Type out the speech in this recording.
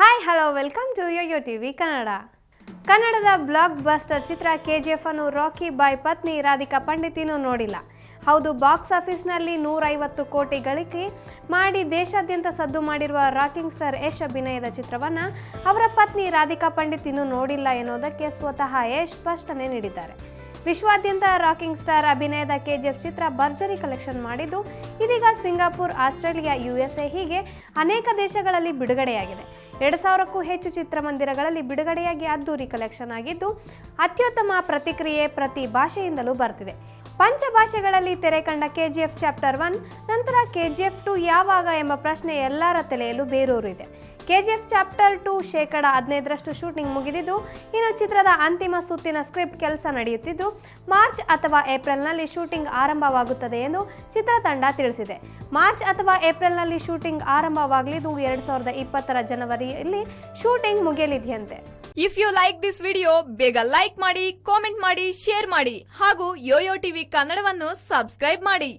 Hi hello welcome to ಅಯ್ಯೋ T V Kannada ಕನ್ನಡದ blockbuster ಚಿತ್ರ ಕೆ ಜಿ ಎಫ್ ಅನ್ನು ರಾಕಿ ಬಾಯ್ ಪತ್ನಿ ರಾಧಿಕಾ ಪಂಡಿತಿನೂ ನೋಡಿಲ್ಲ. ಹೌದು ಬಾಕ್ಸ್ ಆಫೀಸ್ನಲ್ಲಿ ನೂರೈವತ್ತು ಕೋಟಿ ಗಳಿಕೆ ಮಾಡಿ ದೇಶಾದ್ಯಂತ ಸದ್ದು ಮಾಡಿರುವ ರಾಕಿಂಗ್ ಸ್ಟಾರ್ ಯಶ್ ಅಭಿನಯದ ಚಿತ್ರವನ್ನು ಅವರ ಪತ್ನಿ ರಾಧಿಕಾ ಪಂಡಿತ್ ನೋಡಿಲ್ಲ ಎನ್ನುವುದಕ್ಕೆ ಸ್ವತಃ ಯಶ್ ಸ್ಪಷ್ಟನೆ ನೀಡಿದ್ದಾರೆ. ವಿಶ್ವಾದ್ಯಂತ ರಾಕಿಂಗ್ ಸ್ಟಾರ್ ಅಭಿನಯದ ಕೆ ಜಿ ಎಫ್ ಚಿತ್ರ ಭರ್ಜರಿ ಕಲೆಕ್ಷನ್ ಮಾಡಿದ್ದು ಇದೀಗ ಸಿಂಗಾಪುರ್, ಆಸ್ಟ್ರೇಲಿಯಾ ಯುಎಸ್ಎ ಹೀಗೆ ಅನೇಕ ದೇಶಗಳಲ್ಲಿ ಬಿಡುಗಡೆಯಾಗಿದೆ. ಎರಡು ಸಾವಿರಕ್ಕೂ ಹೆಚ್ಚು ಚಿತ್ರಮಂದಿರಗಳಲ್ಲಿ ಬಿಡುಗಡೆಯಾಗಿ ಅದ್ದೂರಿ ಕಲೆಕ್ಷನ್ ಆಗಿದ್ದು, ಅತ್ಯುತ್ತಮ ಪ್ರತಿಕ್ರಿಯೆ ಪ್ರತಿ ಭಾಷೆಯಿಂದಲೂ ಬರ್ತಿದೆ. ಪಂಚಭಾಷೆಗಳಲ್ಲಿ ತೆರೆ ಕಂಡ ಎಫ್ ಚಾಪ್ಟರ್ ಒನ್ ನಂತರ ಕೆಜಿಎಫ್ ಟು ಯಾವಾಗ ಎಂಬ ಪ್ರಶ್ನೆ ಎಲ್ಲರ ತಲೆಯಲ್ಲೂ ಬೇರೂರಿದೆ. ಕೆಜಿಎಫ್ ಚಾಪ್ಟರ್ ಟು ಶೇಕಡ ಹದಿನೈದರಷ್ಟು ಶೂಟಿಂಗ್ ಮುಗಿದಿದ್ದು, ಇನ್ನು ಚಿತ್ರದ ಅಂತಿಮ ಸುತ್ತಿನ ಸ್ಕ್ರಿಪ್ಟ್ ಕೆಲಸ ನಡೆಯುತ್ತಿದ್ದು, ಮಾರ್ಚ್ ಅಥವಾ ಏಪ್ರಿಲ್ನಲ್ಲಿ ಶೂಟಿಂಗ್ ಆರಂಭವಾಗುತ್ತದೆ ಎಂದು ಚಿತ್ರತಂಡ ತಿಳಿಸಿದೆ. ಮಾರ್ಚ್ ಅಥವಾ ಏಪ್ರಿಲ್ನಲ್ಲಿ ಶೂಟಿಂಗ್ ಆರಂಭವಾಗಲಿದ್ದು, ಎರಡು ಸಾವಿರದ ಇಪ್ಪತ್ತರ ಜನವರಿಯಲ್ಲಿ shooting ಮುಗಿಯಲಿದೆಯಂತೆ. If you like this video ಬೇಗ ಲೈಕ್ ಮಾಡಿ ಕಾಮೆಂಟ್ ಮಾಡಿ ಶೇರ್ ಮಾಡಿ, ಹಾಗೂ ಯೋಯೋ ಟಿವಿ ಕನ್ನಡವನ್ನು ಸಬ್ಸ್ಕ್ರೈಬ್ ಮಾಡಿ.